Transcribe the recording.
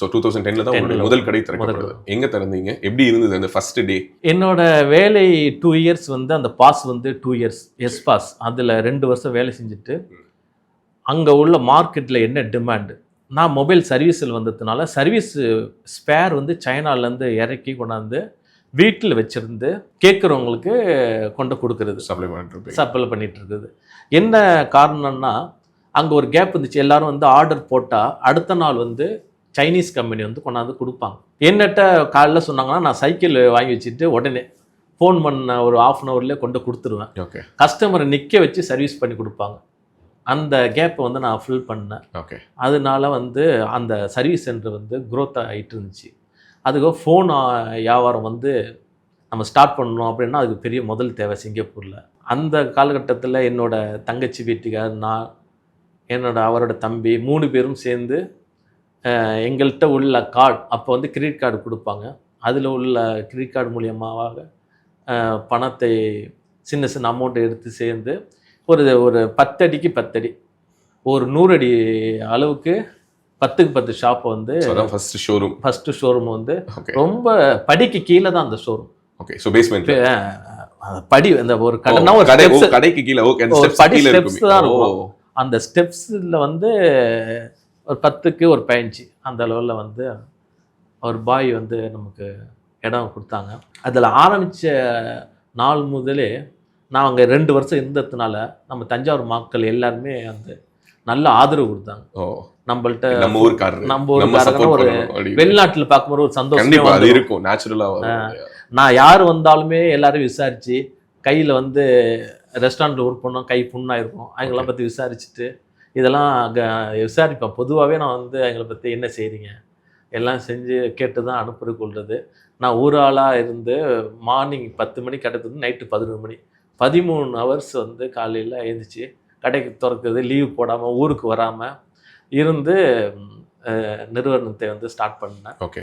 So two thousand டென்ல தான் உங்களுடைய முதல் கடை திறக்கப்படுது எங்க திறந்தீங்க? எப்படி இருந்தது அந்த ஃபர்ஸ்ட் டே என்னோட வேலை டூ இயர்ஸ் வந்து அந்த பாஸ் வந்து டூ இயர்ஸ் எஸ் பாஸ் அதில் ரெண்டு வருஷம் வேலை செஞ்சுட்டு அங்கே உள்ள மார்க்கெட்டில் என்ன டிமாண்டு நான் மொபைல் சர்வீஸில் வந்ததுனால சர்வீஸ் ஸ்பேர் வந்து சைனாலேருந்து இறக்கி கொண்டாந்து வீட்டில் வச்சுருந்து கேட்குறவங்களுக்கு கொண்டு கொடுக்கறது. சப்ளை பண்ணிட்டு சப்ளை பண்ணிட்டு இருக்குது. என்ன காரணம்னா அங்கே ஒரு கேப் இருந்துச்சு. எல்லாரும் வந்து ஆர்டர் போட்டால் அடுத்த நாள் வந்து சைனீஸ் கம்பெனி வந்து கொண்டாந்து கொடுப்பாங்க. என்னட்ட காலைல சொன்னாங்கன்னா நான் சைக்கிள் வாங்கி வச்சுட்டு உடனே ஃபோன் பண்ண ஒரு ஆஃப் அன் ஹவர்லேயே கொண்டு கொடுத்துருவேன். ஓகே கஸ்டமரை நிற்க வச்சு சர்வீஸ் பண்ணி கொடுப்பாங்க. அந்த கேப்பை வந்து நான் ஃபில் பண்ணேன். ஓகே அதனால வந்து அந்த சர்வீஸ் சென்டர் வந்து growth ஆகிட்டு இருந்துச்சு. அதுக்கு ஃபோன் வியாபாரம் வந்து நம்ம ஸ்டார்ட் பண்ணணும் அப்படின்னா அதுக்கு பெரிய முதல் தேவை சிங்கப்பூரில். அந்த காலகட்டத்தில் என்னோட தங்கச்சி வீட்டுக்கார் நான் என்னோட அவரோட தம்பி மூணு பேரும் சேர்ந்து எங்கள்கிட்ட உள்ள கார்டு அப்போ வந்து கிரெடிட் கார்டு கொடுப்பாங்க. அதில் உள்ள கிரெடிட் கார்டு மூலியமாக பணத்தை சின்ன சின்ன அமௌண்ட்டை எடுத்து சேர்ந்து ஒரு ஒரு பத்தடிக்கு பத்தடி ஒரு நூறடி அளவுக்கு பத்துக்கு பத்து ஷாப் வந்து ஃபர்ஸ்ட் ஷோரூம் ஃபஸ்ட்டு ஷோரூம் வந்து ரொம்ப படிக்கு கீழே தான் அந்த ஷோரூம் ஓகே ஸோ பேஸ்மெண்ட் படி அந்த ஒரு கடைனா ஒரு கடை. கடைக்கு கீழே. ஓகே ஸ்டெப்ஸ் படி steps தான் இருக்குமே. அந்த ஸ்டெப்ஸில் வந்து ஒரு பத்துக்கு ஒரு பதினஞ்சு அந்த அளவில் வந்து ஒரு பாய் வந்து நமக்கு இடம் கொடுத்தாங்க. அதில் ஆரம்பித்த நாள் முதலே நான் அங்கே ரெண்டு வருஷம் இருந்ததுனால நம்ம தஞ்சாவூர் மக்கள் எல்லாருமே வந்து நல்ல ஆதரவு கொடுத்தாங்க. நம்மள்ட்ட நம்ம ஊருக்காரரு. நம்ம ஊருக்காரங்க ஒரு வெளிநாட்டில் பார்க்கும்போது ஒரு சந்தோஷம் அது இருக்கும். நேச்சுரலா நான் யார் வந்தாலுமே எல்லாரும் விசாரிச்சு கையில் வந்து ரெஸ்டாரண்ட்டில் ஒர்க் பண்ணோம் கை புண்ணாயிருக்கும். அவங்கள பற்றி விசாரிச்சுட்டு இதெல்லாம் அங்கே விசாரிப்பேன். பொதுவாகவே நான் வந்து எங்களை பற்றி என்ன செய்கிறீங்க எல்லாம் செஞ்சு கேட்டு தான் அனுப்புறது கொள்வது நான் ஒரு ஆளாக இருந்து மார்னிங் பத்து மணிக்கு கிடைக்குது நைட்டு பதினொரு மணி. பதிமூணு ஹவர்ஸ் வந்து காலையில் எழுந்திரிச்சு கடைக்கு திறக்குது லீவ் போடாமல் ஊருக்கு வராமல் இருந்து நிறுவனத்தை வந்து ஸ்டார்ட் பண்ணேன். ஓகே